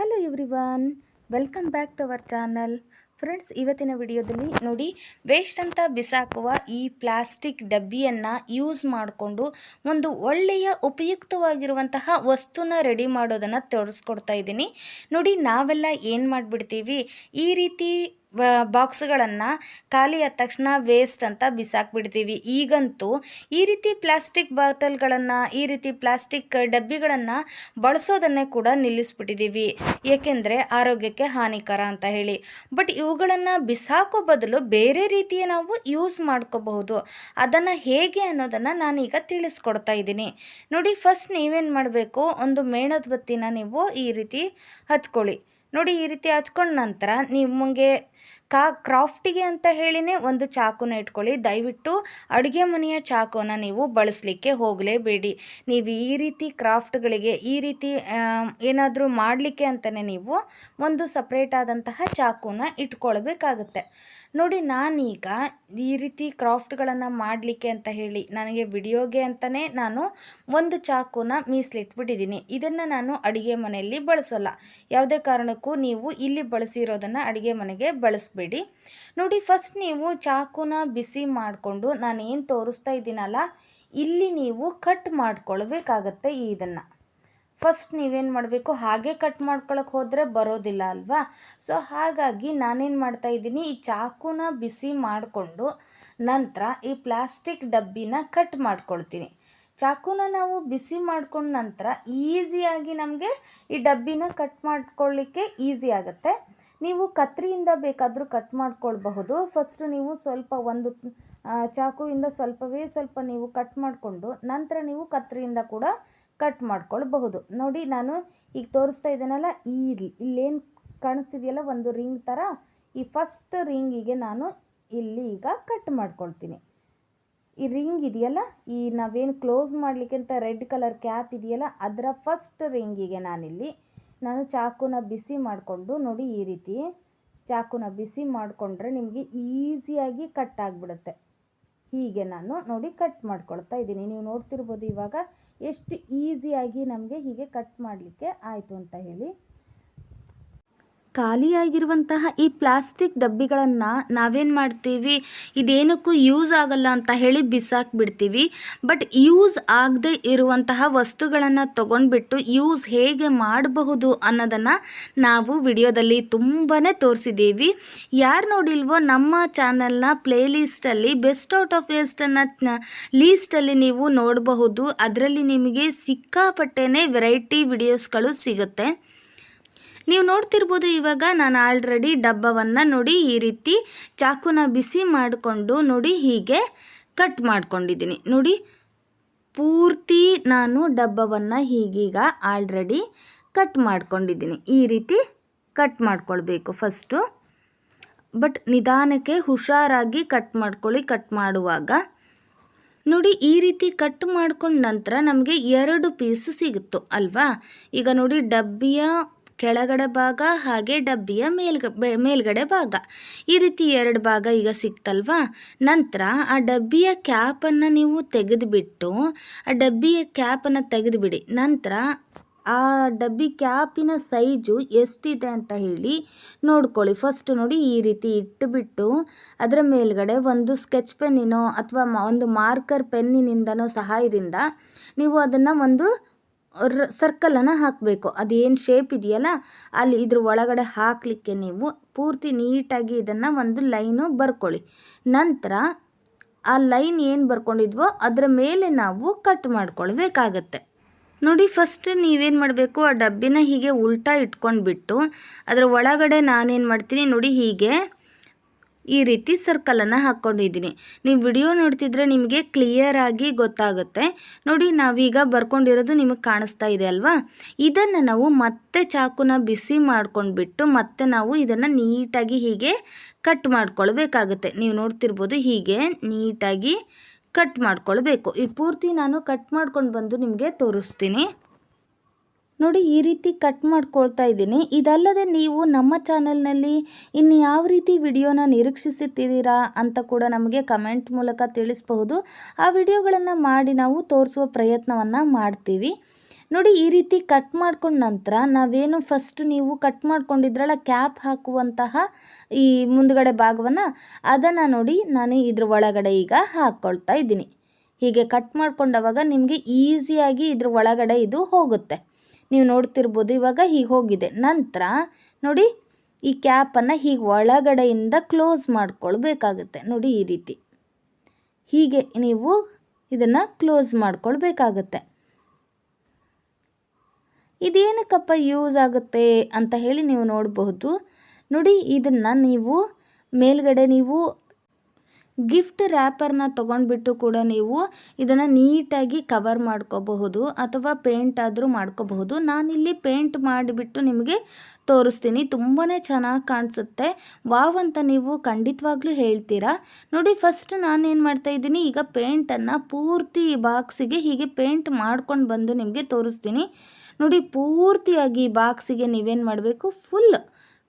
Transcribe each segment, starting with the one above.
Hello everyone welcome back to our channel friends ಇವತ್ತಿನ ವಿಡಿಯೋದಲ್ಲಿ ನೋಡಿ ವೇಸ್ಟ್ ಅಂತ ಬಿಸಾಕುವ ಈ ಪ್ಲಾಸ್ಟಿಕ್ ಡಬ್ಬಿಯನ್ನು ಯೂಸ್ ಮಾಡಿಕೊಂಡು ಒಂದು ಒಳ್ಳೆಯ ಉಪಯುಕ್ತವಾಗಿರುವಂತಹ ವಸ್ತುನ ರೆಡಿ ಮಾಡೋದನ್ನು ತೋರಿಸ್ಕೊಡ್ತಾ ಇದ್ದೀನಿ. ನೋಡಿ, ನಾವೆಲ್ಲ ಏನು ಮಾಡಿಬಿಡ್ತೀವಿ? ಈ ರೀತಿ ಬಾಕ್ಸ್ಗಳನ್ನು ಖಾಲಿ ಆದ ತಕ್ಷಣ ವೇಸ್ಟ್ ಅಂತ ಬಿಸಾಕ್ಬಿಡ್ತೀವಿ. ಈಗಂತೂ ಈ ರೀತಿ ಪ್ಲಾಸ್ಟಿಕ್ ಬಾಟಲ್ಗಳನ್ನು, ಈ ರೀತಿ ಪ್ಲಾಸ್ಟಿಕ್ ಡಬ್ಬಿಗಳನ್ನು ಬಳಸೋದನ್ನೇ ಕೂಡ ನಿಲ್ಲಿಸ್ಬಿಟ್ಟಿದ್ದೀವಿ ಏಕೆಂದರೆ ಆರೋಗ್ಯಕ್ಕೆ ಹಾನಿಕರ ಅಂತ ಹೇಳಿ. ಬಟ್ ಇವುಗಳನ್ನು ಬಿಸಾಕೋ ಬದಲು ಬೇರೆ ರೀತಿಯ ನಾವು ಯೂಸ್ ಮಾಡ್ಕೋಬಹುದು. ಅದನ್ನು ಹೇಗೆ ಅನ್ನೋದನ್ನು ನಾನೀಗ ತಿಳಿಸ್ಕೊಡ್ತಾ ಇದ್ದೀನಿ. ನೋಡಿ ಫಸ್ಟ್ ನೀವೇನು ಮಾಡಬೇಕು? ಒಂದು ಮೇಣದ ಬತ್ತಿನ ನೀವು ಈ ರೀತಿ ಹಚ್ಕೊಳ್ಳಿ ನೋಡಿ, ಈ ರೀತಿ ಹಚ್ಕೊಂಡ ನಂತರ ನಿಮಗೆ ಕಾ ಕ್ರಾಫ್ಟಿಗೆ ಅಂತ ಹೇಳಿನೇ ಒಂದು ಚಾಕುನ ಇಟ್ಕೊಳ್ಳಿ. ದಯವಿಟ್ಟು ಅಡುಗೆ ಮನೆಯ ಚಾಕುನ ನೀವು ಬಳಸಲಿಕ್ಕೆ ಹೋಗಲೇಬೇಡಿ. ನೀವು ಈ ರೀತಿ ಕ್ರಾಫ್ಟ್ಗಳಿಗೆ, ಈ ರೀತಿ ಏನಾದರೂ ಮಾಡಲಿಕ್ಕೆ ಅಂತಲೇ ನೀವು ಒಂದು ಸಪ್ರೇಟ್ ಆದಂತಹ ಚಾಕುನ ಇಟ್ಕೊಳ್ಬೇಕಾಗುತ್ತೆ. ನೋಡಿ, ನಾನೀಗ ಈ ರೀತಿ ಕ್ರಾಫ್ಟ್ಗಳನ್ನು ಮಾಡಲಿಕ್ಕೆ ಅಂತ ಹೇಳಿ, ನನಗೆ ವಿಡಿಯೋಗೆ ಅಂತಲೇ ನಾನು ಒಂದು ಚಾಕುನ ಮೀಸಲಿಟ್ಬಿಟ್ಟಿದ್ದೀನಿ. ಇದನ್ನು ನಾನು ಅಡುಗೆ ಮನೆಯಲ್ಲಿ ಬಳಸೋಲ್ಲ. ಯಾವುದೇ ಕಾರಣಕ್ಕೂ ನೀವು ಇಲ್ಲಿ ಬಳಸಿರೋದನ್ನು ಅಡುಗೆ ಮನೆಗೆ ಬಳಸಬೇಡಿ. ನೋಡಿ ಫಸ್ಟ್ ನೀವು ಚಾಕುನ ಬಿಸಿ ಮಾಡಿಕೊಂಡು ನಾನು ಏನು ತೋರಿಸ್ತಾ ಇದ್ದೀನಲ್ಲ, ಇಲ್ಲಿ ನೀವು ಕಟ್ ಮಾಡ್ಕೊಳ್ಬೇಕಾಗತ್ತೆ ಇದನ್ನು. ಫಸ್ಟ್ ನೀವೇನು ಮಾಡಬೇಕು, ಹಾಗೆ ಕಟ್ ಮಾಡ್ಕೊಳಕ್ಕೆ ಹೋದರೆ ಬರೋದಿಲ್ಲ ಅಲ್ವಾ? ಸೊ ಹಾಗಾಗಿ ನಾನೇನು ಮಾಡ್ತಾ ಇದ್ದೀನಿ, ಈ ಚಾಕುನ ಬಿಸಿ ಮಾಡಿಕೊಂಡು ನಂತರ ಈ ಪ್ಲಾಸ್ಟಿಕ್ ಡಬ್ಬಿನ ಕಟ್ ಮಾಡ್ಕೊಳ್ತೀನಿ. ಚಾಕುನ ನಾವು ಬಿಸಿ ಮಾಡ್ಕೊಂಡ ನಂತರ ಈಸಿಯಾಗಿ ನಮಗೆ ಈ ಡಬ್ಬಿನ ಕಟ್ ಮಾಡ್ಕೊಳ್ಳಿಕ್ಕೆ ಈಸಿ ಆಗುತ್ತೆ. ನೀವು ಕತ್ರಿಯಿಂದ ಬೇಕಾದರೂ ಕಟ್ ಮಾಡ್ಕೊಳ್ಬಹುದು. ಫಸ್ಟು ನೀವು ಸ್ವಲ್ಪ ಒಂದು ಚಾಕುವಿಂದ ಸ್ವಲ್ಪವೇ ಸ್ವಲ್ಪ ನೀವು ಕಟ್ ಮಾಡಿಕೊಂಡು ನಂತರ ನೀವು ಕತ್ರಿಯಿಂದ ಕೂಡ ಕಟ್ ಮಾಡ್ಕೊಳ್ಬಹುದು. ನೋಡಿ ನಾನು ಈಗ ತೋರಿಸ್ತಾ ಇದ್ದೇನಲ್ಲ, ಈ ಇಲ್ಲೇನು ಕಾಣಿಸ್ತಿದೆಯಲ್ಲ ಒಂದು ರಿಂಗ್ ಥರ ಈ ಫಸ್ಟ್ ರಿಂಗಿಗೆ ನಾನು ಇಲ್ಲಿ ಈಗ ಕಟ್ ಮಾಡ್ಕೊಳ್ತೀನಿ. ಈ ರಿಂಗ್ ಇದೆಯಲ್ಲ, ಈ ನಾವೇನು ಕ್ಲೋಸ್ ಮಾಡಲಿಕ್ಕೆ ಅಂತ ರೆಡ್ ಕಲರ್ ಕ್ಯಾಪ್ ಇದೆಯಲ್ಲ, ಅದರ ಫಸ್ಟ್ ರಿಂಗಿಗೆ ನಾನಿಲ್ಲಿ ನಾನು ಚಾಕುನ ಬಿಸಿ ಮಾಡಿಕೊಂಡು ನೋಡಿ ಈ ರೀತಿ ಚಾಕುನ ಬಿಸಿ ಮಾಡಿಕೊಂಡ್ರೆ ನಿಮಗೆ ಈಸಿಯಾಗಿ ಕಟ್ ಆಗಿಬಿಡುತ್ತೆ. ಹೀಗೆ ನಾನು ನೋಡಿ ಕಟ್ ಮಾಡ್ಕೊಳ್ತಾ ಇದ್ದೀನಿ. ನೀವು ನೋಡ್ತಿರ್ಬೋದು ಇವಾಗ ಎಷ್ಟು ಈಸಿಯಾಗಿ ನಮಗೆ ಹೀಗೆ ಕಟ್ ಮಾಡಲಿಕ್ಕೆ ಆಯಿತು ಅಂತ ಹೇಳಿ. ಖಾಲಿಯಾಗಿರುವಂತಹ ಈ ಪ್ಲಾಸ್ಟಿಕ್ ಡಬ್ಬಿಗಳನ್ನು ನಾವೇನು ಮಾಡ್ತೀವಿ, ಇದೇನಕ್ಕೂ ಯೂಸ್ ಆಗಲ್ಲ ಅಂತ ಹೇಳಿ ಬಿಸಾಕ್ಬಿಡ್ತೀವಿ. ಬಟ್ ಯೂಸ್ ಆಗದೆ ಇರುವಂತಹ ವಸ್ತುಗಳನ್ನು ತಗೊಂಡ್ಬಿಟ್ಟು ಯೂಸ್ ಹೇಗೆ ಮಾಡಬಹುದು ಅನ್ನೋದನ್ನು ನಾವು ವಿಡಿಯೋದಲ್ಲಿ ತುಂಬಾ ತೋರಿಸಿದ್ದೀವಿ. ಯಾರು ನೋಡಿಲ್ವೋ ನಮ್ಮ ಚಾನಲ್ನ ಪ್ಲೇ ಲಿಸ್ಟಲ್ಲಿ ಬೆಸ್ಟ್ ಔಟ್ ಆಫ್ ವೇಸ್ಟನ್ನು ಲೀಸ್ಟಲ್ಲಿ ನೀವು ನೋಡಬಹುದು. ಅದರಲ್ಲಿ ನಿಮಗೆ ಸಿಕ್ಕಾಪಟ್ಟೆನೇ ವೆರೈಟಿ ವಿಡಿಯೋಸ್ಗಳು ಸಿಗುತ್ತೆ. ನೀವು ನೋಡ್ತಿರ್ಬೋದು ಇವಾಗ ನಾನು ಆಲ್ರೆಡಿ ಡಬ್ಬವನ್ನು ನೋಡಿ ಈ ರೀತಿ ಚಾಕುನ ಬಿಸಿ ಮಾಡಿಕೊಂಡು ನೋಡಿ ಹೀಗೆ ಕಟ್ ಮಾಡ್ಕೊಂಡಿದ್ದೀನಿ. ನೋಡಿ, ಪೂರ್ತಿ ನಾನು ಡಬ್ಬವನ್ನು ಹೀಗೀಗ ಆಲ್ರೆಡಿ ಕಟ್ ಮಾಡ್ಕೊಂಡಿದ್ದೀನಿ. ಈ ರೀತಿ ಕಟ್ ಮಾಡ್ಕೊಳ್ಬೇಕು ಫಸ್ಟು ಬಟ್ ನಿಧಾನಕ್ಕೆ ಹುಷಾರಾಗಿ ಕಟ್ ಮಾಡ್ಕೊಳ್ಳಿ ಕಟ್ ಮಾಡುವಾಗ. ನೋಡಿ, ಈ ರೀತಿ ಕಟ್ ಮಾಡ್ಕೊಂಡ ನಂತರ ನಮಗೆ ಎರಡು ಪೀಸ್ ಸಿಗುತ್ತೋ, ಅಲ್ವಾ? ಈಗ ನೋಡಿ, ಡಬ್ಬಿಯ ಕೆಳಗಡೆ ಭಾಗ ಹಾಗೆ ಡಬ್ಬಿಯ ಮೇಲ್ಗ ಮೇಲ್ಗಡೆ ಭಾಗ. ಈ ರೀತಿ ಎರಡು ಭಾಗ ಈಗ ಸಿಕ್ತಲ್ವಾ? ನಂತರ ಆ ಡಬ್ಬಿಯ ಕ್ಯಾಪನ್ನು ನೀವು ತೆಗೆದುಬಿಟ್ಟು, ಆ ಡಬ್ಬಿಯ ಕ್ಯಾಪನ್ನು ತೆಗೆದುಬಿಡಿ. ನಂತರ ಆ ಡಬ್ಬಿ ಕ್ಯಾಪಿನ ಸೈಜು ಎಷ್ಟಿದೆ ಅಂತ ಹೇಳಿ ನೋಡ್ಕೊಳ್ಳಿ. ಫಸ್ಟ್ ನೋಡಿ ಈ ರೀತಿ ಇಟ್ಟುಬಿಟ್ಟು ಅದರ ಮೇಲ್ಗಡೆ ಒಂದು ಸ್ಕೆಚ್ ಪೆನ್ನಿನೋ ಅಥವಾ ಒಂದು ಮಾರ್ಕರ್ ಪೆನ್ನಿನಿಂದನೋ ಸಹಾಯದಿಂದ ನೀವು ಅದನ್ನು ಒಂದು ಸರ್ಕಲನ್ನು ಹಾಕಬೇಕು. ಅದೇನು ಶೇಪ್ ಇದೆಯಲ್ಲ, ಅಲ್ಲಿ ಇದ್ರ ಒಳಗಡೆ ಹಾಕಲಿಕ್ಕೆ ನೀವು ಪೂರ್ತಿ ನೀಟಾಗಿ ಇದನ್ನು ಒಂದು ಲೈನು ಬರ್ಕೊಳ್ಳಿ. ನಂತರ ಆ ಲೈನ್ ಏನು ಬರ್ಕೊಂಡಿದ್ವೋ ಅದರ ಮೇಲೆ ನಾವು ಕಟ್ ಮಾಡ್ಕೊಳ್ಬೇಕಾಗತ್ತೆ. ನೋಡಿ ಫಸ್ಟ್ ನೀವೇನು ಮಾಡಬೇಕು, ಆ ಡಬ್ಬಿನ ಹೀಗೆ ಉಲ್ಟಾ ಇಟ್ಕೊಂಡ್ಬಿಟ್ಟು, ಅದರ ಒಳಗಡೆ ನಾನೇನು ಮಾಡ್ತೀನಿ, ನೋಡಿ ಹೀಗೆ ಈ ರೀತಿ ಸರ್ಕಲನ್ನು ಹಾಕ್ಕೊಂಡಿದ್ದೀನಿ ನೀವು ವಿಡಿಯೋ ನೋಡ್ತಿದ್ರೆ ನಿಮಗೆ ಕ್ಲಿಯರಾಗಿ ಗೊತ್ತಾಗುತ್ತೆ. ನೋಡಿ, ನಾವೀಗ ಬರ್ಕೊಂಡಿರೋದು ನಿಮಗೆ ಕಾಣಿಸ್ತಾ ಇದೆ ಅಲ್ವಾ? ಇದನ್ನು ನಾವು ಮತ್ತೆ ಚಾಕುನ ಬಿಸಿ ಮಾಡ್ಕೊಂಡ್ಬಿಟ್ಟು ಮತ್ತೆ ನಾವು ಇದನ್ನು ನೀಟಾಗಿ ಹೀಗೆ ಕಟ್ ಮಾಡ್ಕೊಳ್ಬೇಕಾಗುತ್ತೆ. ನೀವು ನೋಡ್ತಿರ್ಬೋದು ಹೀಗೆ ನೀಟಾಗಿ ಕಟ್ ಮಾಡ್ಕೊಳ್ಬೇಕು. ಈ ಪೂರ್ತಿ ನಾನು ಕಟ್ ಮಾಡ್ಕೊಂಡು ಬಂದು ನಿಮಗೆ ತೋರಿಸ್ತೀನಿ. ನೋಡಿ ಈ ರೀತಿ ಕಟ್ ಮಾಡ್ಕೊಳ್ತಾ ಇದ್ದೀನಿ. ಇದಲ್ಲದೆ ನೀವು ನಮ್ಮ ಚಾನಲ್ನಲ್ಲಿ ಇನ್ನು ಯಾವ ರೀತಿ ವಿಡಿಯೋನ ನಿರೀಕ್ಷಿಸುತ್ತಿದ್ದೀರಾ ಅಂತ ಕೂಡ ನಮಗೆ ಕಮೆಂಟ್ ಮೂಲಕ ತಿಳಿಸಬಹುದು. ಆ ವಿಡಿಯೋಗಳನ್ನು ಮಾಡಿ ನಾವು ತೋರಿಸುವ ಪ್ರಯತ್ನವನ್ನು ಮಾಡ್ತೀವಿ. ನೋಡಿ ಈ ರೀತಿ ಕಟ್ ಮಾಡ್ಕೊಂಡ ನಂತರ ನಾವೇನು ಫಸ್ಟ್ ನೀವು ಕಟ್ ಮಾಡ್ಕೊಂಡಿದ್ರಲ್ಲ ಕ್ಯಾಪ್ ಹಾಕುವಂತಹ ಈ ಮುಂದುಗಡೆ ಭಾಗವನ್ನು ಅದನ್ನು ನೋಡಿ ನಾನು ಇದ್ರ ಒಳಗಡೆ ಈಗ ಹಾಕ್ಕೊಳ್ತಾ ಇದ್ದೀನಿ. ಹೀಗೆ ಕಟ್ ಮಾಡ್ಕೊಂಡವಾಗ ನಿಮಗೆ ಈಸಿಯಾಗಿ ಇದ್ರ ಒಳಗಡೆ ಇದು ಹೋಗುತ್ತೆ. ನೀವು ನೋಡ್ತಿರ್ಬೋದು ಇವಾಗ ಹೀಗೆ ಹೋಗಿದೆ. ನಂತರ ನೋಡಿ ಈ ಕ್ಯಾಪನ್ನು ಹೀಗೆ ಒಳಗಡೆಯಿಂದ ಕ್ಲೋಸ್ ಮಾಡ್ಕೊಳ್ಬೇಕಾಗುತ್ತೆ. ನೋಡಿ ಈ ರೀತಿ. ಹೀಗೆ ನೀವು ಇದನ್ನು ಕ್ಲೋಸ್ ಮಾಡ್ಕೊಳ್ಬೇಕಾಗತ್ತೆ. ಇದೇನಕ್ಕಪ್ಪ ಯೂಸ್ ಆಗುತ್ತೆ ಅಂತ ಹೇಳಿ ನೀವು ನೋಡಬಹುದು. ನೋಡಿ ಇದನ್ನು ನೀವು ಮೇಲ್ಗಡೆ ನೀವು ಗಿಫ್ಟ್ ರ್ಯಾಪರ್ನ ತೊಗೊಂಡ್ಬಿಟ್ಟು ಕೂಡ ನೀವು ಇದನ್ನು ನೀಟಾಗಿ ಕವರ್ ಮಾಡ್ಕೋಬಹುದು ಅಥವಾ ಪೇಂಟ್ ಆದರೂ ಮಾಡ್ಕೋಬಹುದು. ನಾನಿಲ್ಲಿ ಪೇಂಟ್ ಮಾಡಿಬಿಟ್ಟು ನಿಮಗೆ ತೋರಿಸ್ತೀನಿ. ತುಂಬಾ ಚೆನ್ನಾಗಿ ಕಾಣಿಸುತ್ತೆ. ವಾವ್ ಅಂತ ನೀವು ಖಂಡಿತವಾಗ್ಲೂ ಹೇಳ್ತೀರಾ? ನೋಡಿ ಫಸ್ಟ್ ನಾನೇನು ಮಾಡ್ತಾ ಇದ್ದೀನಿ, ಈಗ ಪೇಂಟನ್ನು ಪೂರ್ತಿ ಬಾಕ್ಸಿಗೆ ಹೀಗೆ ಪೇಂಟ್ ಮಾಡ್ಕೊಂಡು ಬಂದು ನಿಮಗೆ ತೋರಿಸ್ತೀನಿ. ನೋಡಿ, ಪೂರ್ತಿಯಾಗಿ ಬಾಕ್ಸಿಗೆ ನೀವೇನು ಮಾಡಬೇಕು? ಫುಲ್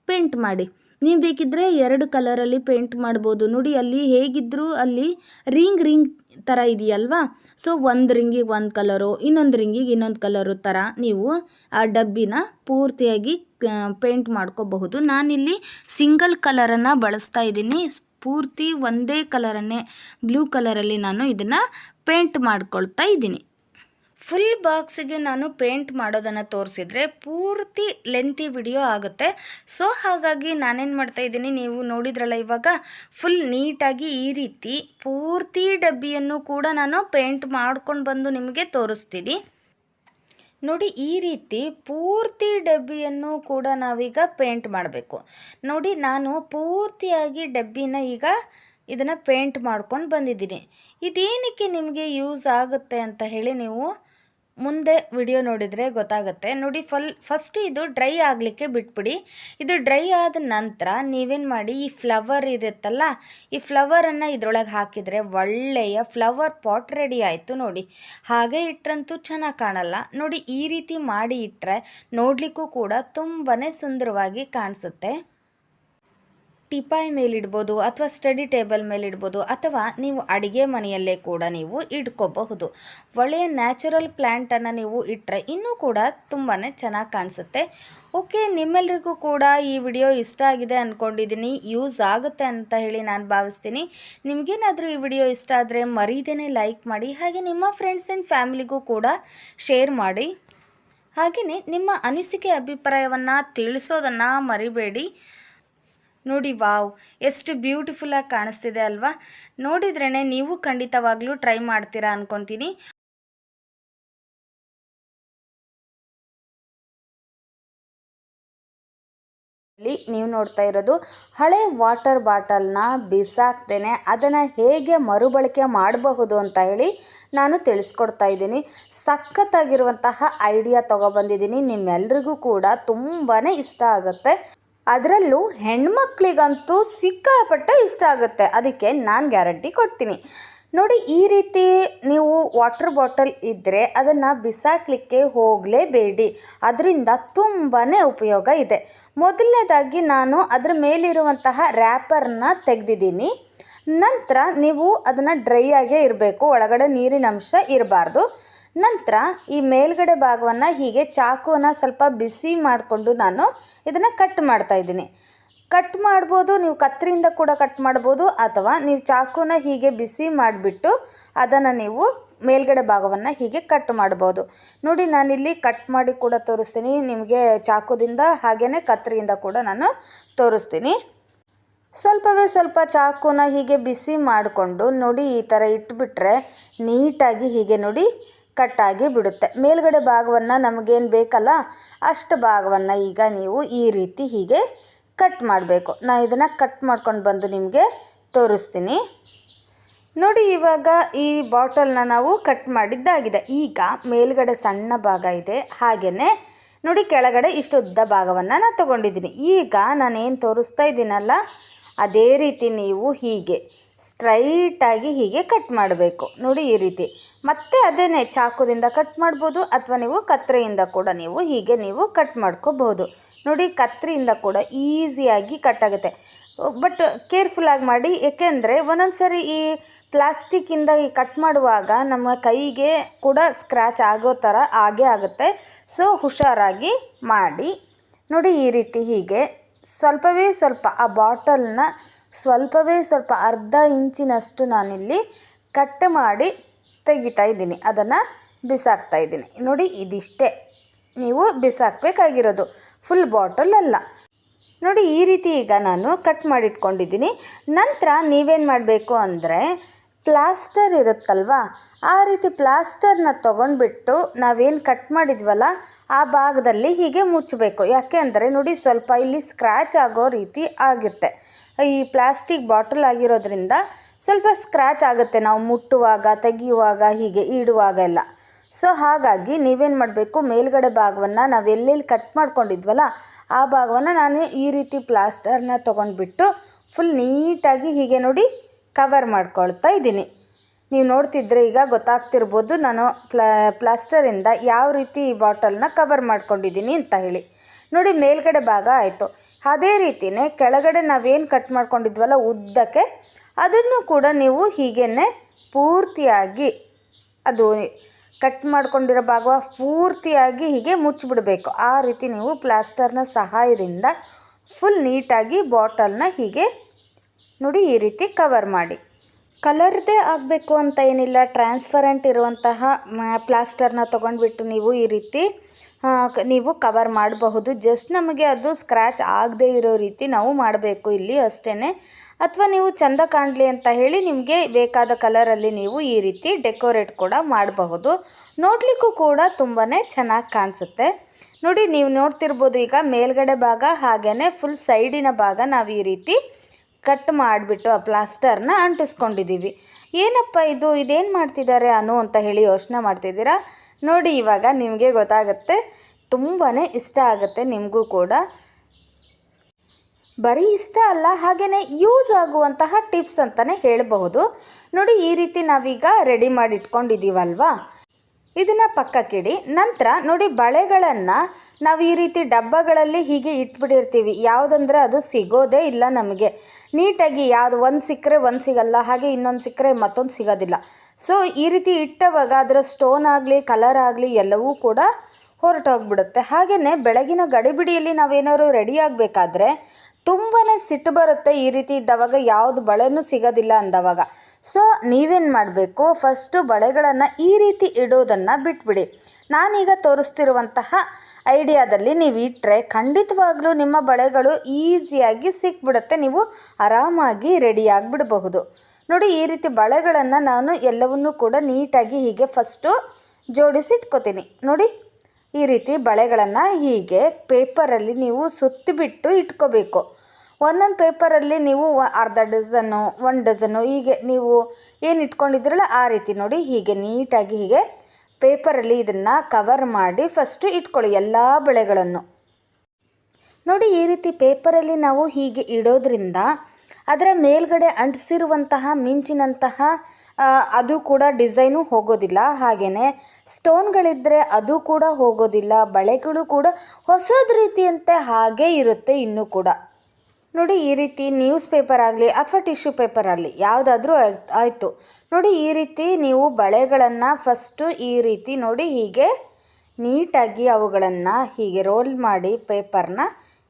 ಪೇಂಟ್ ಮಾಡಿ. ನೀವು ಬೇಕಿದ್ದರೆ ಎರಡು ಕಲರಲ್ಲಿ ಪೇಂಟ್ ಮಾಡ್ಬೋದು. ನೋಡಿ, ಅಲ್ಲಿ ಹೇಗಿದ್ದರೂ ಅಲ್ಲಿ ರಿಂಗ್ ರಿಂಗ್ ಥರ ಇದೆಯಲ್ವಾ? ಸೊ ಒಂದು ರಿಂಗಿಗೆ ಒಂದು ಕಲರು ಇನ್ನೊಂದು ರಿಂಗಿಗೆ ಇನ್ನೊಂದು ಕಲರು ಥರ ನೀವು ಆ ಡಬ್ಬಿನ ಪೂರ್ತಿಯಾಗಿ ಪೇಂಟ್ ಮಾಡ್ಕೋಬಹುದು. ನಾನಿಲ್ಲಿ ಸಿಂಗಲ್ ಕಲರನ್ನು ಬಳಸ್ತಾ ಇದ್ದೀನಿ. ಪೂರ್ತಿ ಒಂದೇ ಕಲರನ್ನೇ ಬ್ಲೂ ಕಲರಲ್ಲಿ ನಾನು ಇದನ್ನು ಪೇಂಟ್ ಮಾಡ್ಕೊಳ್ತಾ ಇದ್ದೀನಿ. ಫುಲ್ ಬಾಕ್ಸಿಗೆ ನಾನು ಪೇಂಟ್ ಮಾಡೋದನ್ನು ತೋರಿಸಿದ್ರೆ ಪೂರ್ತಿ ಲೆಂತಿ ವಿಡಿಯೋ ಆಗುತ್ತೆ. ಸೊ ಹಾಗಾಗಿ ನಾನೇನು ಮಾಡ್ತಾ ಇದ್ದೀನಿ, ನೀವು ನೋಡಿದ್ರಲ್ಲ ಇವಾಗ ಫುಲ್ ನೀಟಾಗಿ ಈ ರೀತಿ ಪೂರ್ತಿ ಡಬ್ಬಿಯನ್ನು ಕೂಡ ನಾನು ಪೇಂಟ್ ಮಾಡ್ಕೊಂಡು ಬಂದು ನಿಮಗೆ ತೋರಿಸ್ತೀನಿ. ನೋಡಿ, ಈ ರೀತಿ ಪೂರ್ತಿ ಡಬ್ಬಿಯನ್ನು ಕೂಡ ನಾವೀಗ ಪೇಂಟ್ ಮಾಡಬೇಕು. ನೋಡಿ, ನಾನು ಪೂರ್ತಿಯಾಗಿ ಡಬ್ಬಿನ ಈಗ ಇದನ್ನು ಪೇಂಟ್ ಮಾಡ್ಕೊಂಡು ಬಂದಿದ್ದೀನಿ. ಇದೇನಕ್ಕೆ ನಿಮಗೆ ಯೂಸ್ ಆಗುತ್ತೆ ಅಂತ ಹೇಳಿ ನೀವು ಮುಂದೆ ವಿಡಿಯೋ ನೋಡಿದರೆ ಗೊತ್ತಾಗುತ್ತೆ. ನೋಡಿ ಫಲ್ ಫಸ್ಟ್ ಇದು ಡ್ರೈ ಆಗಲಿಕ್ಕೆ ಬಿಟ್ಬಿಡಿ. ಇದು ಡ್ರೈ ಆದ ನಂತರ ನೀವೇನು ಮಾಡಿ, ಈ ಫ್ಲವರ್ ಇರುತ್ತಲ್ಲ, ಈ ಫ್ಲವರನ್ನು ಇದರೊಳಗೆ ಹಾಕಿದರೆ ಒಳ್ಳೆಯ ಫ್ಲವರ್ ಪಾಟ್ ರೆಡಿ ಆಯಿತು ನೋಡಿ. ಹಾಗೆ ಇಟ್ಟರಂತೂ ಚೆನ್ನಾಗಿ ಕಾಣಲ್ಲ. ನೋಡಿ, ಈ ರೀತಿ ಮಾಡಿ ಇಟ್ಟರೆ ನೋಡಲಿಕ್ಕೂ ಕೂಡ ತುಂಬಾ ಸುಂದರವಾಗಿ ಕಾಣಿಸುತ್ತೆ. ಟಿಪಾಯ್ ಮೇಲಿಡ್ಬೋದು ಅಥವಾ ಸ್ಟಡಿ ಟೇಬಲ್ ಮೇಲಿಡ್ಬೋದು ಅಥವಾ ನೀವು ಅಡುಗೆ ಮನೆಯಲ್ಲೇ ಕೂಡ ನೀವು ಇಟ್ಕೋಬಹುದು. ಒಳ್ಳೆಯ ನ್ಯಾಚುರಲ್ ಪ್ಲ್ಯಾಂಟನ್ನು ನೀವು ಇಟ್ಟರೆ ಇನ್ನೂ ಕೂಡ ತುಂಬಾ ಚೆನ್ನಾಗಿ ಕಾಣಿಸುತ್ತೆ. ಓಕೆ, ನಿಮ್ಮೆಲ್ರಿಗೂ ಕೂಡ ಈ ವಿಡಿಯೋ ಇಷ್ಟ ಆಗಿದೆ ಅಂದ್ಕೊಂಡಿದ್ದೀನಿ ಯೂಸ್ ಆಗುತ್ತೆ ಅಂತ ಹೇಳಿ ನಾನು ಭಾವಿಸ್ತೀನಿ. ನಿಮಗೇನಾದರೂ ಈ ವಿಡಿಯೋ ಇಷ್ಟ ಆದರೆ ಮರೀದೇನೆ ಲೈಕ್ ಮಾಡಿ, ಹಾಗೆ ನಿಮ್ಮ ಫ್ರೆಂಡ್ಸ್ ಆ್ಯಂಡ್ ಫ್ಯಾಮಿಲಿಗೂ ಕೂಡ ಶೇರ್ ಮಾಡಿ. ಹಾಗೆಯೇ ನಿಮ್ಮ ಅನಿಸಿಕೆ, ಅಭಿಪ್ರಾಯವನ್ನು ತಿಳಿಸೋದನ್ನು ಮರಿಬೇಡಿ. ನೋಡಿ, ವಾವ್, ಎಷ್ಟು ಬ್ಯೂಟಿಫುಲ್ಲಾಗಿ ಕಾಣಿಸ್ತಿದೆ ಅಲ್ವಾ? ನೋಡಿದ್ರೇ ನೀವು ಖಂಡಿತವಾಗ್ಲೂ ಟ್ರೈ ಮಾಡ್ತೀರಾ ಅಂದ್ಕೊತೀನಿ ನೀವು ನೋಡ್ತಾ ಇರೋದು ಹಳೆ ವಾಟರ್ ಬಾಟಲ್ನ ಬಿಸಾಕ್ದೇನೆ ಅದನ್ನು ಹೇಗೆ ಮರುಬಳಕೆ ಮಾಡಬಹುದು ಅಂತ ಹೇಳಿ ನಾನು ತಿಳಿಸ್ಕೊಡ್ತಾ ಇದ್ದೀನಿ. ಸಖತ್ತಾಗಿರುವಂತಹ ಐಡಿಯಾ ತೊಗೊಬಂದಿದ್ದೀನಿ. ನಿಮ್ಮೆಲ್ರಿಗೂ ಕೂಡ ತುಂಬಾ ಇಷ್ಟ ಆಗುತ್ತೆ. ಅದರಲ್ಲೂ ಹೆಣ್ಮಕ್ಳಿಗಂತೂ ಸಿಕ್ಕಾಪಟ್ಟೆ ಇಷ್ಟ ಆಗುತ್ತೆ. ಅದಕ್ಕೆ ನಾನು ಗ್ಯಾರಂಟಿ ಕೊಡ್ತೀನಿ. ನೋಡಿ, ಈ ರೀತಿ ನೀವು ವಾಟರ್ ಬಾಟಲ್ ಇದ್ದರೆ ಅದನ್ನು ಬಿಸಾಕಲಿಕ್ಕೆ ಹೋಗಲೇಬೇಡಿ. ಅದರಿಂದ ತುಂಬಾ ಉಪಯೋಗ ಇದೆ. ಮೊದಲನೇದಾಗಿ ನಾನು ಅದರ ಮೇಲಿರುವಂತಹ ರ್ಯಾಪರ್ನ ತೆಗೆದಿದ್ದೀನಿ. ನಂತರ ನೀವು ಅದನ್ನು ಡ್ರೈ ಆಗೇ ಇರಬೇಕು. ಒಳಗಡೆ ನೀರಿನ ಅಂಶ ಇರಬಾರ್ದು. ನಂತರ ಈ ಮೇಲ್ಗಡೆ ಭಾಗವನ್ನು ಹೀಗೆ ಚಾಕುನ ಸ್ವಲ್ಪ ಬಿಸಿ ಮಾಡಿಕೊಂಡು ನಾನು ಇದನ್ನು ಕಟ್ ಮಾಡ್ತಾ ಇದ್ದೀನಿ. ಕಟ್ ಮಾಡ್ಬೋದು, ನೀವು ಕತ್ತರಿಯಿಂದ ಕೂಡ ಕಟ್ ಮಾಡ್ಬೋದು, ಅಥವಾ ನೀವು ಚಾಕುನ ಹೀಗೆ ಬಿಸಿ ಮಾಡಿಬಿಟ್ಟು ಅದನ್ನು ನೀವು ಮೇಲ್ಗಡೆ ಭಾಗವನ್ನು ಹೀಗೆ ಕಟ್ ಮಾಡ್ಬೋದು. ನೋಡಿ, ನಾನಿಲ್ಲಿ ಕಟ್ ಮಾಡಿ ಕೂಡ ತೋರಿಸ್ತೀನಿ. ನಿಮಗೆ ಚಾಕುದಿಂದ ಹಾಗೆಯೇ ಕತ್ತರಿಯಿಂದ ಕೂಡ ನಾನು ತೋರಿಸ್ತೀನಿ. ಸ್ವಲ್ಪವೇ ಸ್ವಲ್ಪ ಚಾಕುನ ಹೀಗೆ ಬಿಸಿ ಮಾಡಿಕೊಂಡು ನೋಡಿ, ಈ ಥರ ಇಟ್ಬಿಟ್ರೆ ನೀಟಾಗಿ ಹೀಗೆ ನೋಡಿ ಕಟ್ಟಾಗಿ ಬಿಡುತ್ತೆ. ಮೇಲ್ಗಡೆ ಭಾಗವನ್ನು ನಮಗೇನು ಬೇಕಲ್ಲ, ಅಷ್ಟು ಭಾಗವನ್ನು ಈಗ ನೀವು ಈ ರೀತಿ ಹೀಗೆ ಕಟ್ ಮಾಡಬೇಕು. ನಾನು ಇದನ್ನು ಕಟ್ ಮಾಡ್ಕೊಂಡು ಬಂದು ನಿಮಗೆ ತೋರಿಸ್ತೀನಿ. ನೋಡಿ ಇವಾಗ ಈ ಬಾಟಲ್ನ ನಾವು ಕಟ್ ಮಾಡಿದ್ದಾಗಿದೆ. ಈಗ ಮೇಲ್ಗಡೆ ಸಣ್ಣ ಭಾಗ ಇದೆ. ಹಾಗೆಯೇ ನೋಡಿ ಕೆಳಗಡೆ ಇಷ್ಟು ಉದ್ದ ಭಾಗವನ್ನು ನಾನು ತೊಗೊಂಡಿದ್ದೀನಿ. ಈಗ ನಾನೇನು ತೋರಿಸ್ತಾ ಇದ್ದೀನಲ್ಲ ಅದೇ ರೀತಿ ನೀವು ಹೀಗೆ ಸ್ಟ್ರೈಟಾಗಿ ಹೀಗೆ ಕಟ್ ಮಾಡಬೇಕು. ನೋಡಿ ಈ ರೀತಿ. ಮತ್ತೆ ಅದೇ ಚಾಕುದಿಂದ ಕಟ್ ಮಾಡ್ಬೋದು ಅಥವಾ ನೀವು ಕತ್ತರಿಯಿಂದ ಕೂಡ ನೀವು ಹೀಗೆ ನೀವು ಕಟ್ ಮಾಡ್ಕೋಬೋದು. ನೋಡಿ ಕತ್ರಿಯಿಂದ ಕೂಡ ಈಸಿಯಾಗಿ ಕಟ್ ಆಗುತ್ತೆ. ಬಟ್ ಕೇರ್ಫುಲ್ಲಾಗಿ ಮಾಡಿ. ಏಕೆಂದರೆ ಒಂದೊಂದು ಸರಿ ಈ ಪ್ಲಾಸ್ಟಿಕ್ಕಿಂದ ಈ ಕಟ್ ಮಾಡುವಾಗ ನಮ್ಮ ಕೈಗೆ ಕೂಡ ಸ್ಕ್ರ್ಯಾಚ್ ಆಗೋ ಥರ ಆಗೇ ಆಗುತ್ತೆ. ಸೊ ಹುಷಾರಾಗಿ ಮಾಡಿ. ನೋಡಿ ಈ ರೀತಿ ಹೀಗೆ. ಸ್ವಲ್ಪವೇ ಸ್ವಲ್ಪ ಆ ಬಾಟಲ್ನ ಸ್ವಲ್ಪವೇ ಸ್ವಲ್ಪ ಅರ್ಧ ಇಂಚಿನಷ್ಟು ನಾನಿಲ್ಲಿ ಕಟ್ ಮಾಡಿ ತೆಗಿತಾ ಇದ್ದೀನಿ. ಅದನ್ನು ಬಿಸಾಕ್ತಾ ಇದ್ದೀನಿ. ನೋಡಿ, ಇದಿಷ್ಟೇ. ನೀವು ಬಿಸಾಕಬೇಕಾಗಿರೋದು. ಫುಲ್ ಬಾಟಲ್ ಅಲ್ಲ. ನೋಡಿ, ಈ ರೀತಿ ಈಗ ನಾನು ಕಟ್ ಮಾಡಿಟ್ಕೊಂಡಿದ್ದೀನಿ. ನಂತರ ನೀವೇನು ಮಾಡಬೇಕು ಅಂದರೆ ಪ್ಲಾಸ್ಟರ್ ಇರುತ್ತಲ್ವಾ, ಆ ರೀತಿ ಪ್ಲಾಸ್ಟರ್ನ ತೊಗೊಂಡ್ಬಿಟ್ಟು ನಾವೇನು ಕಟ್ ಮಾಡಿದ್ವಲ್ಲ, ಆ ಭಾಗದಲ್ಲಿ ಹೀಗೆ ಮುಚ್ಚಬೇಕು. ಯಾಕೆ ಅಂದರೆ, ನೋಡಿ, ಸ್ವಲ್ಪ ಇಲ್ಲಿ ಸ್ಕ್ರ್ಯಾಚ್ ಆಗೋ ರೀತಿ ಆಗುತ್ತೆ. ಈ ಪ್ಲಾಸ್ಟಿಕ್ ಬಾಟಲ್ ಆಗಿರೋದ್ರಿಂದ ಸ್ವಲ್ಪ ಸ್ಕ್ರ್ಯಾಚ್ ಆಗುತ್ತೆ. ನಾವು ಮುಟ್ಟುವಾಗ, ತೆಗೆಯುವಾಗ, ಹೀಗೆ ಇಡುವಾಗ ಎಲ್ಲ. ಸೊ ಹಾಗಾಗಿ ನೀವೇನು ಮಾಡಬೇಕು? ಮೇಲ್ಗಡೆ ಭಾಗವನ್ನು ನಾವು ಎಲ್ಲೆಲ್ಲಿ ಕಟ್ ಮಾಡ್ಕೊಂಡಿದ್ವಲ್ಲ, ಆ ಭಾಗವನ್ನು ನಾನು ಈ ರೀತಿ ಪ್ಲಾಸ್ಟರ್ನ ತೊಗೊಂಡ್ಬಿಟ್ಟು ಫುಲ್ ನೀಟಾಗಿ ಹೀಗೆ ನೋಡಿ ಕವರ್ ಮಾಡ್ಕೊಳ್ತಾ ಇದ್ದೀನಿ. ನೀವು ನೋಡ್ತಿದ್ರೆ ಈಗ ಗೊತ್ತಾಗ್ತಿರ್ಬೋದು ನಾನು ಪ್ಲಾ ಪ್ಲಾಸ್ಟರಿಂದ ಯಾವ ರೀತಿ ಈ ಬಾಟಲ್ನ ಕವರ್ ಮಾಡ್ಕೊಂಡಿದ್ದೀನಿ ಅಂತ ಹೇಳಿ. ನೋಡಿ, ಮೇಲ್ಗಡೆ ಭಾಗ ಆಯಿತು. ಅದೇ ರೀತಿಯೇ ಕೆಳಗಡೆ ನಾವೇನು ಕಟ್ ಮಾಡ್ಕೊಂಡಿದ್ವಲ್ಲ ಉದ್ದಕ್ಕೆ, ಅದನ್ನು ಕೂಡ ನೀವು ಹೀಗೇ ಪೂರ್ತಿಯಾಗಿ, ಅದು ಕಟ್ ಮಾಡ್ಕೊಂಡಿರೋ ಭಾಗ ಪೂರ್ತಿಯಾಗಿ ಹೀಗೆ ಮುಚ್ಚಿಬಿಡಬೇಕು. ಆ ರೀತಿ ನೀವು ಪ್ಲಾಸ್ಟರ್ನ ಸಹಾಯದಿಂದ ಫುಲ್ ನೀಟಾಗಿ ಬಾಟಲ್ನ ಹೀಗೆ ನೋಡಿ ಈ ರೀತಿ ಕವರ್ ಮಾಡಿ. ಕಲರ್ದೇ ಆಗಬೇಕು ಅಂತ ಏನಿಲ್ಲ ಟ್ರಾನ್ಸ್ಪರೆಂಟ್ ಇರುವಂತಹ ಪ್ಲಾಸ್ಟರ್ನ ತೊಗೊಂಡ್ಬಿಟ್ಟು ನೀವು ಈ ರೀತಿ ನೀವು ಕವರ್ ಮಾಡಬಹುದು. ಜಸ್ಟ್ ನಮಗೆ ಅದು ಸ್ಕ್ರ್ಯಾಚ್ ಆಗದೇ ಇರೋ ರೀತಿ ನಾವು ಮಾಡಬೇಕು ಇಲ್ಲಿ ಅಷ್ಟೇ ಅಥವಾ ನೀವು ಚೆಂದ ಕಾಣಲಿ ಅಂತ ಹೇಳಿ ನಿಮಗೆ ಬೇಕಾದ ಕಲರಲ್ಲಿ ನೀವು ಈ ರೀತಿ ಡೆಕೋರೇಟ್ ಕೂಡ ಮಾಡಬಹುದು. ನೋಡಲಿಕ್ಕೂ ಕೂಡ ತುಂಬಾ ಚೆನ್ನಾಗಿ ಕಾಣಿಸುತ್ತೆ. ನೋಡಿ, ನೀವು ನೋಡ್ತಿರ್ಬೋದು ಈಗ ಮೇಲ್ಗಡೆ ಭಾಗ ಹಾಗೆಯೇ ಫುಲ್ ಸೈಡಿನ ಭಾಗ ನಾವು ಈ ರೀತಿ ಕಟ್ ಮಾಡಿಬಿಟ್ಟು ಆ ಪ್ಲಾಸ್ಟರ್ನ ಅಂಟಿಸ್ಕೊಂಡಿದ್ದೀವಿ ಏನಪ್ಪ ಇದು? ಇದೇನು ಮಾಡ್ತಿದ್ದಾರೆ ಅನು ಅಂತ ಹೇಳಿ ಯೋಚನೆ ಮಾಡ್ತಿದ್ದೀರಾ? ನೋಡಿ, ಇವಾಗ ನಿಮಗೆ ಗೊತ್ತಾಗುತ್ತೆ ತುಂಬಾ ಇಷ್ಟ ಆಗುತ್ತೆ ನಿಮಗೂ ಕೂಡ. ಬರೀ ಇಷ್ಟ ಅಲ್ಲ ಹಾಗೆಯೇ ಯೂಸ್ ಆಗುವಂತಹ ಟಿಪ್ಸ್ ಅಂತಲೇ ಹೇಳಬಹುದು. ನೋಡಿ, ಈ ರೀತಿ ನಾವೀಗ ರೆಡಿ ಮಾಡಿ ಇಟ್ಕೊಂಡಿದ್ದೀವಲ್ವಾ ಇದನ್ನು ಪಕ್ಕಕ್ಕಿಡಿ. ನಂತರ ನೋಡಿ ಬಳೆಗಳನ್ನು ನಾವು ಈ ರೀತಿ ಡಬ್ಬಗಳಲ್ಲಿ ಹೀಗೆ ಇಟ್ಬಿಟ್ಟಿರ್ತೀವಿ ಯಾವುದಂದ್ರೆ ಅದು ಸಿಗೋದೇ ಇಲ್ಲ ನಮಗೆ. ನೀಟಾಗಿ ಯಾವುದು ಒಂದು ಸಿಕ್ಕರೆ ಒಂದು ಸಿಗಲ್ಲ, ಹಾಗೆ ಇನ್ನೊಂದು ಸಿಕ್ಕರೆ ಮತ್ತೊಂದು ಸಿಗೋದಿಲ್ಲ. ಸೊ ಈ ರೀತಿ ಇಟ್ಟವಾಗ ಅದರ ಸ್ಟೋನ್ ಆಗಲಿ ಕಲರ್ ಆಗಲಿ ಎಲ್ಲವೂ ಕೂಡ ಹೊರಟೋಗ್ಬಿಡುತ್ತೆ. ಹಾಗೆಯೇ ಬೆಳಗಿನ ಗಡಿಬಿಡಿಯಲ್ಲಿ ನಾವೇನಾದ್ರು ರೆಡಿ ಆಗಬೇಕಾದ್ರೆ ತುಂಬಾ ಸಿಟ್ಟು ಬರುತ್ತೆ ಈ ರೀತಿ ಇದ್ದವಾಗ. ಯಾವುದು ಬಳೆನೂ ಸಿಗೋದಿಲ್ಲ ಅಂದವಾಗ. ಸೊ, ನೀವೇನು ಮಾಡಬೇಕು? ಫಸ್ಟು ಬಳೆಗಳನ್ನು ಈ ರೀತಿ ಇಡೋದನ್ನು ಬಿಟ್ಬಿಡಿ. ನಾನೀಗ ತೋರಿಸ್ತಿರುವಂತಹ ಐಡಿಯಾದಲ್ಲಿ ನೀವು ಇಟ್ಟರೆ ಖಂಡಿತವಾಗ್ಲೂ ನಿಮ್ಮ ಬಳೆಗಳು ಈಸಿಯಾಗಿ ಸಿಕ್ಬಿಡುತ್ತೆ. ನೀವು ಆರಾಮಾಗಿ ರೆಡಿ ಆಗಿಬಿಡಬಹುದು. ನೋಡಿ, ಈ ರೀತಿ ಬಳೆಗಳನ್ನು ನಾನು ಎಲ್ಲವನ್ನೂ ಕೂಡ ನೀಟಾಗಿ ಹೀಗೆ ಫಸ್ಟು ಜೋಡಿಸಿ ಇಟ್ಕೋತೀನಿ ನೋಡಿ, ಈ ರೀತಿ ಬಳೆಗಳನ್ನು ಹೀಗೆ ಪೇಪರಲ್ಲಿ ನೀವು ಸುತ್ತಿಬಿಟ್ಟು ಇಟ್ಕೋಬೇಕು. ಒಂದೊಂದು ಪೇಪರಲ್ಲಿ ನೀವು ಅರ್ಧ ಡಜನ್ನು ಒನ್ ಡಜನ್ನು ಹೀಗೆ ನೀವು ಏನು ಇಟ್ಕೊಂಡಿದ್ದೀರಲ್ಲ ಆ ರೀತಿ ನೋಡಿ, ಹೀಗೆ ನೀಟಾಗಿ ಹೀಗೆ ಪೇಪರಲ್ಲಿ ಇದನ್ನು ಕವರ್ ಮಾಡಿ ಫಸ್ಟು ಇಟ್ಕೊಳ್ಳಿ ಎಲ್ಲ ಬಳೆಗಳನ್ನು. ನೋಡಿ, ಈ ರೀತಿ ಪೇಪರಲ್ಲಿ ನಾವು ಹೀಗೆ ಇಡೋದ್ರಿಂದ ಅದರ ಮೇಲ್ಗಡೆ ಅಂಟಿಸಿರುವಂತಹ ಮಿಂಚಿನಂತಹ ಅದು ಕೂಡ ಡಿಸೈನು ಹೋಗೋದಿಲ್ಲ. ಹಾಗೆಯೇ ಸ್ಟೋನ್ಗಳಿದ್ದರೆ ಅದು ಕೂಡ ಹೋಗೋದಿಲ್ಲ, ಬಳೆಗಳು ಕೂಡ ಹೊಸದ ರೀತಿಯಂತೆ ಹಾಗೇ ಇರುತ್ತೆ ಇನ್ನೂ ಕೂಡ. ನೋಡಿ ಈ ರೀತಿ ನ್ಯೂಸ್ ಪೇಪರ್ ಆಗಲಿ ಅಥವಾ ಟಿಶ್ಯೂ ಪೇಪರ್ ಆಗಲಿ ಯಾವುದಾದ್ರೂ ಆಯಿತು. ನೋಡಿ ಈ ರೀತಿ ನೀವು ಬಳೆಗಳನ್ನು ಫಸ್ಟು ಈ ರೀತಿ ನೋಡಿ ಹೀಗೆ ನೀಟಾಗಿ ಅವುಗಳನ್ನು ಹೀಗೆ ರೋಲ್ ಮಾಡಿ ಪೇಪರ್ನ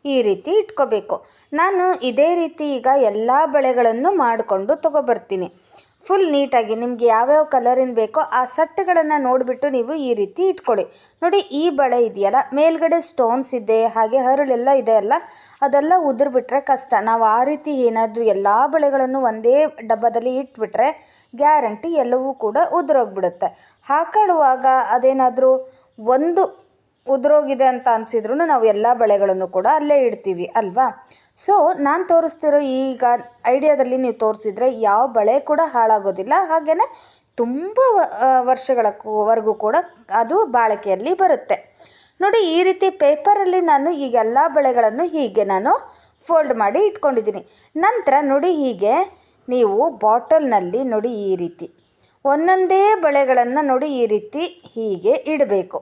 ಈ ರೀತಿ ಇಟ್ಕೋಬೇಕು. ನಾನು ಇದೇ ರೀತಿ ಈಗ ಎಲ್ಲ ಬಳೆಗಳನ್ನು ಮಾಡಿಕೊಂಡು ತೊಗೊಬರ್ತೀನಿ. ಫುಲ್ ನೀಟಾಗಿ ನಿಮಗೆ ಯಾವ್ಯಾವ ಕಲರಿನ ಬೇಕೋ ಆ ಸಟ್ಟುಗಳನ್ನು ನೋಡಿಬಿಟ್ಟು ನೀವು ಈ ರೀತಿ ಇಟ್ಕೊಳ್ಳಿ. ನೋಡಿ, ಈ ಬಳೆ ಇದೆಯಲ್ಲ, ಮೇಲ್ಗಡೆ ಸ್ಟೋನ್ಸ್ ಇದೆ, ಹಾಗೆ ಹರಳೆಲ್ಲ ಇದೆ ಅಲ್ಲ, ಅದೆಲ್ಲ ಉದುರ್ಬಿಟ್ರೆ ಕಷ್ಟ. ನಾವು ಆ ರೀತಿ ಏನಾದರೂ ಎಲ್ಲ ಬಳೆಗಳನ್ನು ಒಂದೇ ಡಬ್ಬದಲ್ಲಿ ಇಟ್ಬಿಟ್ರೆ ಗ್ಯಾರಂಟಿ ಎಲ್ಲವೂ ಕೂಡ ಉದುರೋಗ್ಬಿಡುತ್ತೆ. ಹಾಕೊಳ್ಳುವಾಗ ಅದೇನಾದರೂ ಒಂದು ಉದುರೋಗಿದೆ ಅಂತ ಅನಿಸಿದ್ರು ನಾವು ಎಲ್ಲ ಬಳೆಗಳನ್ನು ಕೂಡ ಅಲ್ಲೇ ಇಡ್ತೀವಿ, ಅಲ್ವಾ? ಸೊ ನಾನು ತೋರಿಸ್ತಿರೋ ಈಗ ಐಡಿಯಾದಲ್ಲಿ ನೀವು ತೋರಿಸಿದ್ರೆ ಯಾವ ಬಳೆ ಕೂಡ ಹಾಳಾಗೋದಿಲ್ಲ. ಹಾಗೆಯೇ ತುಂಬ ವರ್ಷಗಳವರೆಗೂ ಕೂಡ ಅದು ಬಾಳಿಕೆಯಲ್ಲಿ ಬರುತ್ತೆ. ನೋಡಿ, ಈ ರೀತಿ ಪೇಪರಲ್ಲಿ ನಾನು ಈಗ ಎಲ್ಲ ಬಳೆಗಳನ್ನು ಹೀಗೆ ನಾನು ಫೋಲ್ಡ್ ಮಾಡಿ ಇಟ್ಕೊಂಡಿದ್ದೀನಿ. ನಂತರ ನೋಡಿ ಹೀಗೆ ನೀವು ಬಾಟಲ್ನಲ್ಲಿ ನೋಡಿ ಈ ರೀತಿ. ಒಂದೊಂದೇ ಬಳೆಗಳನ್ನು ನೋಡಿ ಈ ರೀತಿ ಹೀಗೆ ಇಡಬೇಕು.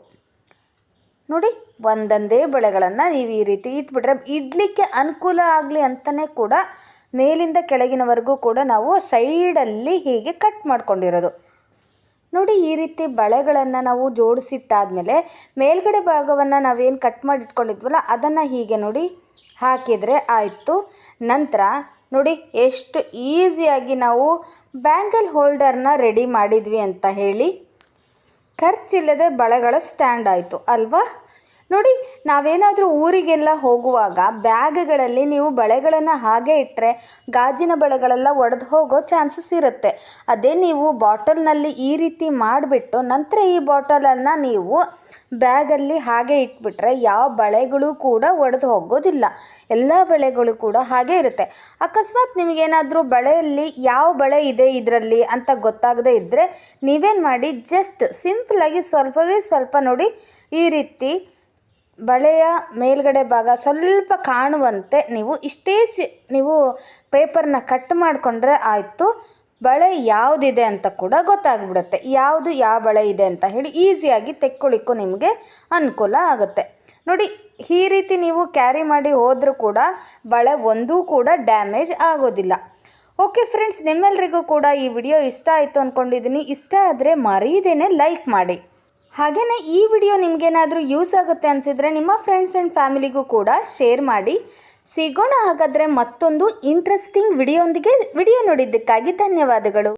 ನೋಡಿ, ಒಂದೊಂದೇ ಬಳೆಗಳನ್ನು ನೀವು ಈ ರೀತಿ ಇಟ್ಬಿಟ್ರೆ ಇಡಲಿಕ್ಕೆ ಅನುಕೂಲ ಆಗಲಿ ಅಂತಲೇ ಕೂಡ ಮೇಲಿಂದ ಕೆಳಗಿನವರೆಗೂ ಕೂಡ ನಾವು ಸೈಡಲ್ಲಿ ಹೀಗೆ ಕಟ್ ಮಾಡ್ಕೊಂಡಿರೋದು. ನೋಡಿ, ಈ ರೀತಿ ಬಳೆಗಳನ್ನು ನಾವು ಜೋಡಿಸಿಟ್ಟಾದಮೇಲೆ ಮೇಲ್ಗಡೆ ಭಾಗವನ್ನು ನಾವೇನು ಕಟ್ ಮಾಡಿ ಇಟ್ಕೊಂಡಿದ್ವಲ್ಲ ಅದನ್ನು ಹೀಗೆ ನೋಡಿ ಹಾಕಿದರೆ ಆಯಿತು. ನಂತರ ನೋಡಿ, ಎಷ್ಟು ಈಸಿಯಾಗಿ ನಾವು ಬ್ಯಾಂಗಲ್ ಹೋಲ್ಡರ್ನ ರೆಡಿ ಮಾಡಿದ್ವಿ ಅಂತ ಹೇಳಿ ಖರ್ಚಿಲ್ಲದೆ ಬಳೆಗಳ ಸ್ಟ್ಯಾಂಡ್ ಆಯಿತು, ಅಲ್ವಾ? ನೋಡಿ, ನಾವೇನಾದರೂ ಊರಿಗೆಲ್ಲ ಹೋಗುವಾಗ ಬ್ಯಾಗ್ಗಳಲ್ಲಿ ನೀವು ಬಳೆಗಳನ್ನು ಹಾಗೆ ಇಟ್ಟರೆ ಗಾಜಿನ ಬಳೆಗಳೆಲ್ಲ ಒಡೆದು ಹೋಗೋ ಚಾನ್ಸಸ್ ಇರುತ್ತೆ. ಅದೇ ನೀವು ಬಾಟಲ್ನಲ್ಲಿ ಈ ರೀತಿ ಮಾಡಿಬಿಟ್ಟು ನಂತರ ಈ ಬಾಟಲನ್ನು ನೀವು ಬ್ಯಾಗಲ್ಲಿ ಹಾಗೆ ಇಟ್ಬಿಟ್ರೆ ಯಾವ ಬಳೆಗಳು ಕೂಡ ಒಡೆದು ಹೋಗೋದಿಲ್ಲ. ಎಲ್ಲ ಬಳೆಗಳು ಕೂಡ ಹಾಗೆ ಇರುತ್ತೆ. ಅಕಸ್ಮಾತ್ ನಿಮಗೇನಾದರೂ ಬಳೆಯಲ್ಲಿ ಯಾವ ಬಳೆ ಇದೆ ಇದರಲ್ಲಿ ಅಂತ ಗೊತ್ತಾಗದೇ ಇದ್ದರೆ ನೀವೇನು ಮಾಡಿ, ಜಸ್ಟ್ ಸಿಂಪಲಾಗಿ ಸ್ವಲ್ಪವೇ ಸ್ವಲ್ಪ ನೋಡಿ ಈ ರೀತಿ ಬಳೆಯ ಮೇಲ್ಗಡೆ ಭಾಗ ಸ್ವಲ್ಪ ಕಾಣುವಂತೆ ನೀವು ಇಷ್ಟೇ ಸಿ, ನೀವು ಪೇಪರ್ನ ಕಟ್ ಮಾಡಿಕೊಂಡ್ರೆ ಆಯಿತು. ಬಳೆ ಯಾವುದಿದೆ ಅಂತ ಕೂಡ ಗೊತ್ತಾಗ್ಬಿಡುತ್ತೆ. ಯಾವುದು ಯಾವ ಬಳೆ ಇದೆ ಅಂತ ಹೇಳಿ ಈಸಿಯಾಗಿ ತೆಕ್ಕೊಳ್ಳಿಕ್ಕೂ ನಿಮಗೆ ಅನುಕೂಲ ಆಗುತ್ತೆ. ನೋಡಿ, ಈ ರೀತಿ ನೀವು ಕ್ಯಾರಿ ಮಾಡಿ ಹೋದರೂ ಕೂಡ ಬಳೆ ಒಂದೂ ಕೂಡ ಡ್ಯಾಮೇಜ್ ಆಗೋದಿಲ್ಲ. ಓಕೆ ಫ್ರೆಂಡ್ಸ್ ನಿಮ್ಮೆಲ್ಲರಿಗೂ ಕೂಡ ಈ ವಿಡಿಯೋ ಇಷ್ಟ ಆಯಿತು ಅಂದ್ಕೊಂಡಿದ್ದೀನಿ ಇಷ್ಟ ಆದರೆ ಮರೀದೇನೆ ಲೈಕ್ ಮಾಡಿ. ಹಾಗೆಯೇ ಈ ವಿಡಿಯೋ ನಿಮಗೇನಾದರೂ ಯೂಸ್ ಆಗುತ್ತೆ ಅನಿಸಿದರೆ ನಿಮ್ಮ ಫ್ರೆಂಡ್ಸ್ ಆ್ಯಂಡ್ ಫ್ಯಾಮಿಲಿಗೂ ಕೂಡ ಶೇರ್ ಮಾಡಿ. ಸಿಗೋಣ ಹಾಗಾದರೆ ಮತ್ತೊಂದು ಇಂಟ್ರೆಸ್ಟಿಂಗ್ ವಿಡಿಯೋಂದಿಗೆ ವಿಡಿಯೋ ನೋಡಿದ್ದಕ್ಕಾಗಿ ಧನ್ಯವಾದಗಳು.